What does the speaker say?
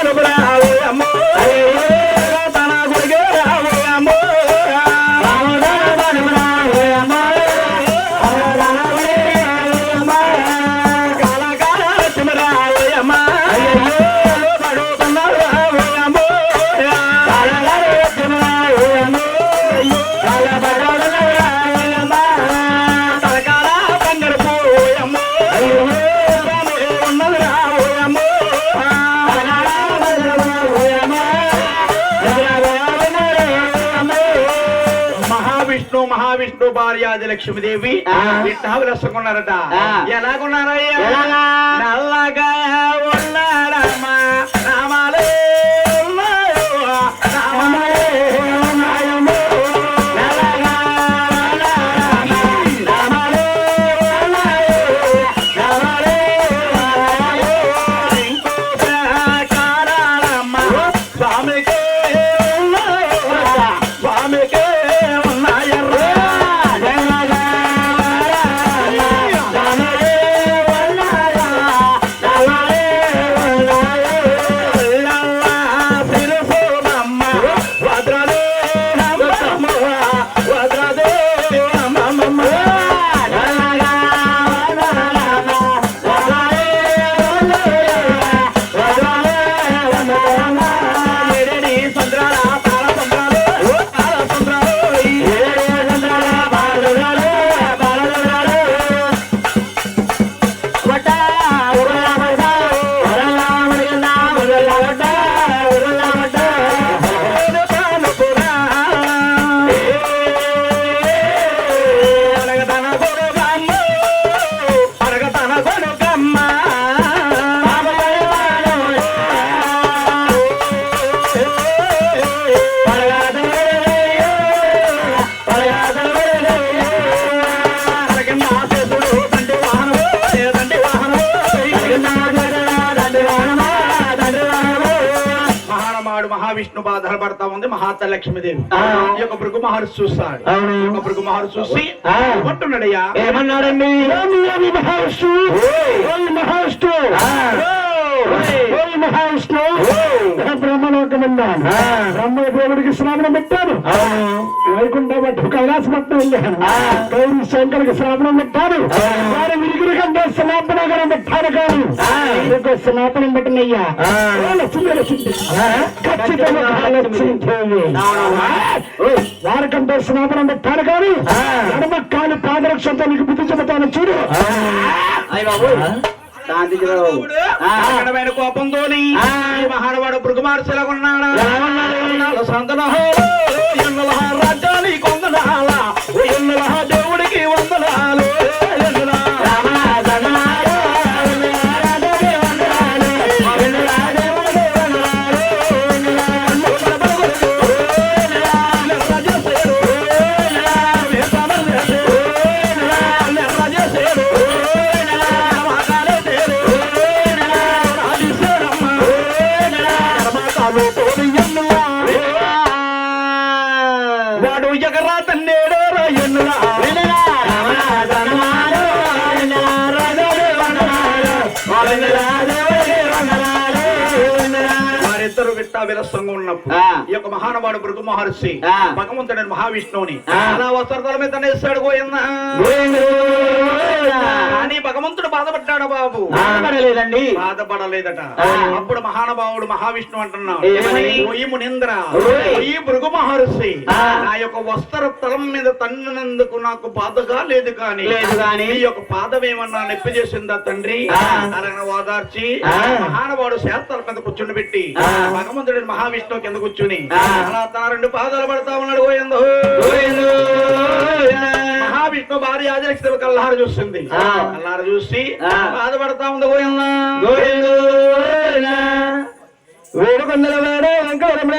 కనబడాలి అమ్మ. మహావిష్ణు మహావిష్ణు భార్యాది లక్ష్మీదేవి. రసకున్నారట ఆ. ఎలాగున్నారయ్యా? ఎలాగా? మహావిష్ణు బాధలు పడతా ఉంది మహాత లక్ష్మీదేవి. ఈ యొక్క భృగు మహర్షి చూస్తాడు. ఈ యొక్క భృగు మహర్షి చూసి ఆ. అంటున్నాడయ్యా ఏమన్నాడండి? మహావిష్ణు మహావిష్ణు మహావిష్ణు ఆ. బ్రహ్మ దేవుడికి శ్రావణం పెట్టాను వైకుంఠ మఠం కైలాసపట్నం వెళ్ళాను. ఆ. గౌరీ శంకర్కి శ్రావణం పెట్టాను ఆ. వారి విరుగురు కంటే స్నాపనగరం పెట్టాను కాదు ఆ. ఇంకో స్నాపనం పెట్టినయ్యా. ఖచ్చితంగా వారికంటే స్నాపనం పెట్టాను కానీ ఆ. ఎడమ కాలు పాదరక్షంతో నీకు బుద్ధి చెబుతాను చూడు. కోపంతో మహానవాడు భృగుమార్చెలా ఉన్నాడా? ఎలా ఉన్నాడు? సంతన వారిద్దరు విట్ట విరసంగా ఉన్నప్పుడు. ఈ యొక్క మహానవాడు భృగు మహర్షి ఆ. భగవంతుడైన మహావిష్ణువుని. అలా వస్త్రతల మీద తనేస్తాడు పోయిందా భగవంతుడు బాధపడ్డాడు బాబు బాధపడలేదండి బాధపడలేదట. అప్పుడు మహానుభావుడు మహావిష్ణు అంటున్నాడు మునింద్ర భృగు మహర్షి ఆ. నా యొక్క వస్త్ర తలం మీద తన్నినందుకు నాకు బాధగా లేదు కానీ. ఈ యొక్క పాదం ఏమన్నా నొప్పి చేసిందా తండ్రి ఓదార్చి ఆ. మహానుభావుడు శాస్త్రాల మీద కూర్చుని పెట్టి. భగవంతుడి మహావిష్ణువు కింద కూర్చుని. అలా తన రెండు పాదాలు పడతా ఉన్నాడు భార్య ఆదిలక్ష్మి కల్లారు చూస్తుంది. కల్లారు చూసి. బాధపడతా ఉంది గోయందా వేడుకొండల వాడే వెంకటరమణ.